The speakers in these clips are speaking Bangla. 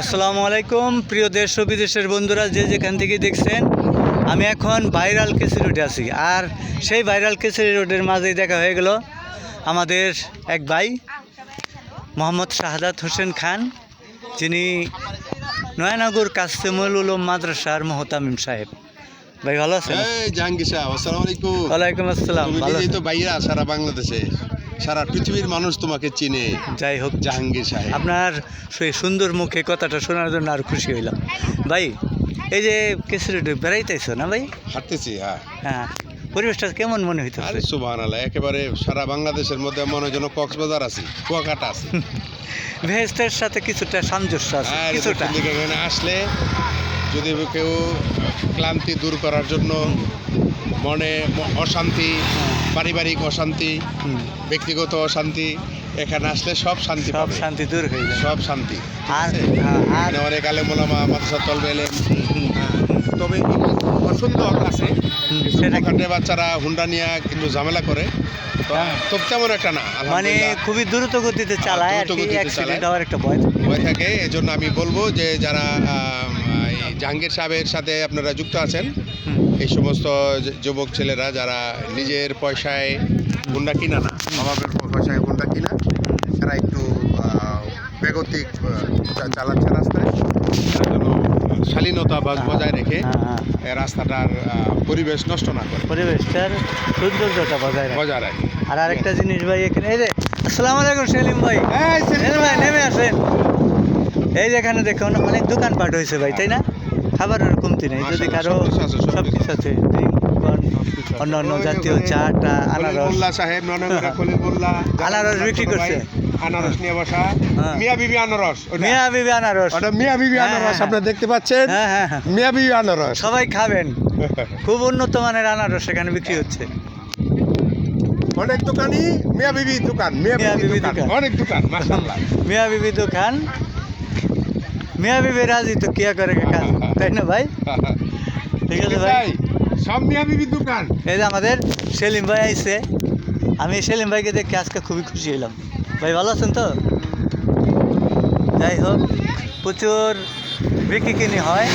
আসসালামু আলাইকুম প্রিয় দেশ ও বিদেশের বন্ধুরা যে যেখান থেকে দেখছেন আমি এখন ভাইরাল কেসি রোডে আছি। আর সেই ভাইরাল কেসরি রোডের মাঝেই দেখা হয়ে গেল আমাদের এক ভাই মোহাম্মদ শাহাদাত হোসেন খান যিনি নয়নগর কাস্তেমুল উলুম মাদ্রাসার মোহতামিম সাহেব। ভাই ভালো আছেন? জাহাঙ্গীর সাহেব আসসালামু আলাইকুম। ওয়ালাইকুম আসসালাম ভালো তো বাইরা সারা বাংলাদেশে। সারা পৃথিবীর মানুষ তোমাকে চিনে। যাই হোক জাহাঙ্গীর সাহেব। আপনার সেই সুন্দর মুখে কথাটা শোনার জন্য আর খুশি হইলাম। ভাই এই যে কেসরি রোডে বেড়াইতেছো না ভাই? হাঁটতেছি হ্যাঁ। হ্যাঁ পরিবেশটা কেমন মনে আরে হইতেছে সুবাহ একেবারে সারা বাংলাদেশের মধ্যে মনে হয় যেন কক্সবাজার আছে কুয়াকাটা আছে। ভেস্টের সাথে কিছুটা সামঞ্জস্য আছে কিছুটা। এদিকে এখানে আসলে যদি কেউ ক্লান্তি দূর করার জন্য মনে অশান্তি পারিবারিক অশান্তি ব্যক্তিগত অশান্তি এখানে আসলে সব শান্তি সব শান্তি দূর হয়ে যায় সব শান্তি। আর? হ্যাঁ, আর এখানে অনেক আলেমোলামা মাদ্রাসা তলবে এলেন তবে পছন্দ আছে? দোকানের বাচ্চারা হুন্ডা নিয়ে কিন্তু ঝামেলা করে। তো তো তেমন একটা না মানে খুবই দ্রুত গতিতে চালায় আর দ্রুত কি গতিতে অ্যাক্সিডেন্ট চালায়। হওয়ার একটা ভয় থাকে। হয়ে থাকে এজন্য আমি বলব যে যারা এই জাহাঙ্গীর সাহেবের সাথে আপনারা যুক্ত আছেন। এই সমস্ত যুবক ছেলেরা যারা নিজের পয়সায় গুন্ডা কিনা না অভাবের পয়সায় গুন্ডা কিনা তারা একটু বেগতিক চালাচ্ছে রাস্তায় শালীনতা বা হ্যাঁ, বজায় রেখে হ্যাঁ, হ্যাঁ। রাস্তাটার পরিবেশ নষ্ট না করে। পরিবেশটার সৌন্দর্যটা বজায় রাখে। বজায় রাখে। আর আরেকটা জিনিস ভাই এখানে এই যে আসসালামু আলাইকুম সেলিম ভাই। সেলিম ভাই। নেমে আসেন। এই যে এখানে দেখুন অনেক দোকানপাট হয়েছে ভাই তাই না? খাবারের কমতি নেই যদি কারও সব কিছু আছে অন্য অন্য জাতীয় চা টা আনারস। সাহেব আনারস বিক্রি করছে। আনারস নিয়ে বসা। হ্যাঁ। মিয়া বিবি আনারস। মিয়া বিবি আনারস। ওটা মিয়া বিবি হ্যাঁ, আনারস হ্যাঁ, আপনারা দেখতে পাচ্ছেন? হ্যাঁ হ্যাঁ হ্যাঁ। মিয়া বিবি আনারস। সবাই খাবেন। খুব উন্নত মানের আনারস এখানে বিক্রি হচ্ছে। অনেক দোকানই মিয়া বিবি দোকান মিয়া বিবি দোকান দোকান। অনেক দোকান মাশাআল্লাহ। মিয়া বিবি দোকান। মিয়া বিবি রাজি তো কিয়া করে কাজ? তাই না ভাই? ঠিক আছে ভাই। সব মিয়া বিবি দোকান। এই যে আমাদের সেলিম ভাই আইছে। আমি সেলিম ভাইকে দেখে আজকে খুবই খুশি হলাম ভাই ভালো আছেন তো? যাই হোক প্রচুর বিক্রি কিনি হয়।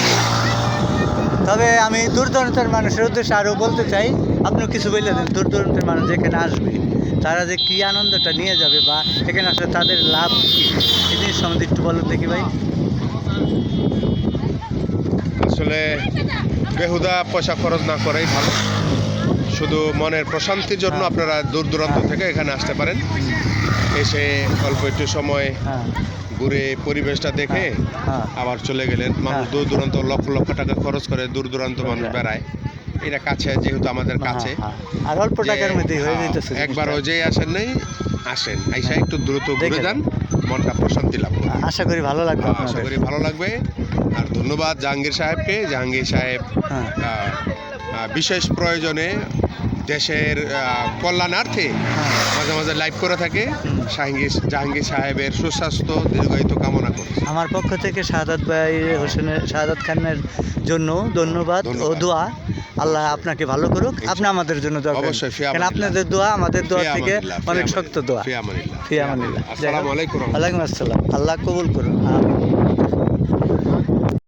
তবে আমি দূর দূরান্তের মানুষের উদ্দেশ্যে আরও বলতে চাই আপনিও কিছু বলে দেন দূর দূরান্তের মানুষ যেখানে আসবে তারা যে কী আনন্দটা নিয়ে যাবে বা এখানে আসলে তাদের লাভ কী? সম্বন্ধে একটু বলুন দেখি ভাই আসলে বেহুদা পয়সা খরচ না করাই ভালো শুধু মনের প্রশান্তির জন্য হ্যাঁ। আপনারা দূর দূরান্ত থেকে এখানে আসতে পারেন এসে অল্প একটু সময় হ্যাঁ ঘুরে পরিবেশটা দেখে হ্যাঁ, আবার চলে গেলেন মানুষ। দূর দূরান্ত লক্ষ লক্ষ টাকা খরচ করে দূর দূরান্ত মানুষ। বেড়ায় এটা কাছে যেহেতু আমাদের কাছে হ্যাঁ। আর অল্প যে, টাকার মধ্যেই যেতেছে একবার জিনিসটা। ওজেই আসেন নাই আসেন আইসা হ্যাঁ। একটু দ্রুত ঘুরে যান মনটা প্রশান্তি লাগবে আশা করি ভালো লাগবে আশা করি ভালো লাগবে। আর ধন্যবাদ জাহাঙ্গীর সাহেবকে। জাহাঙ্গীর সাহেব হ্যাঁ। বিশেষ প্রয়োজনে দেশের কল্যাণার্থে হ্যাঁ। মাঝে মাঝে লাইভ করে থাকে। জাহাঙ্গীর জাহাঙ্গীর সাহেবের সুস্বাস্থ্য দীর্ঘায়িত কামনা করি আমার পক্ষ থেকে শাহাদাত ভাই হোসেনের শাহাদাত খানের জন্য ধন্যবাদ ও দোয়া। আল্লাহ আপনাকে ভালো করুক। আপনি আমাদের জন্য দোয়া অবশ্যই, কারণ আপনাদের দোয়া আমাদের দোয়া থেকে অনেক শক্ত দোয়া। আসসালামু আলাইকুম ওয়ালাইকুম আসসালাম। আল্লাহ কবুল করুন আমিন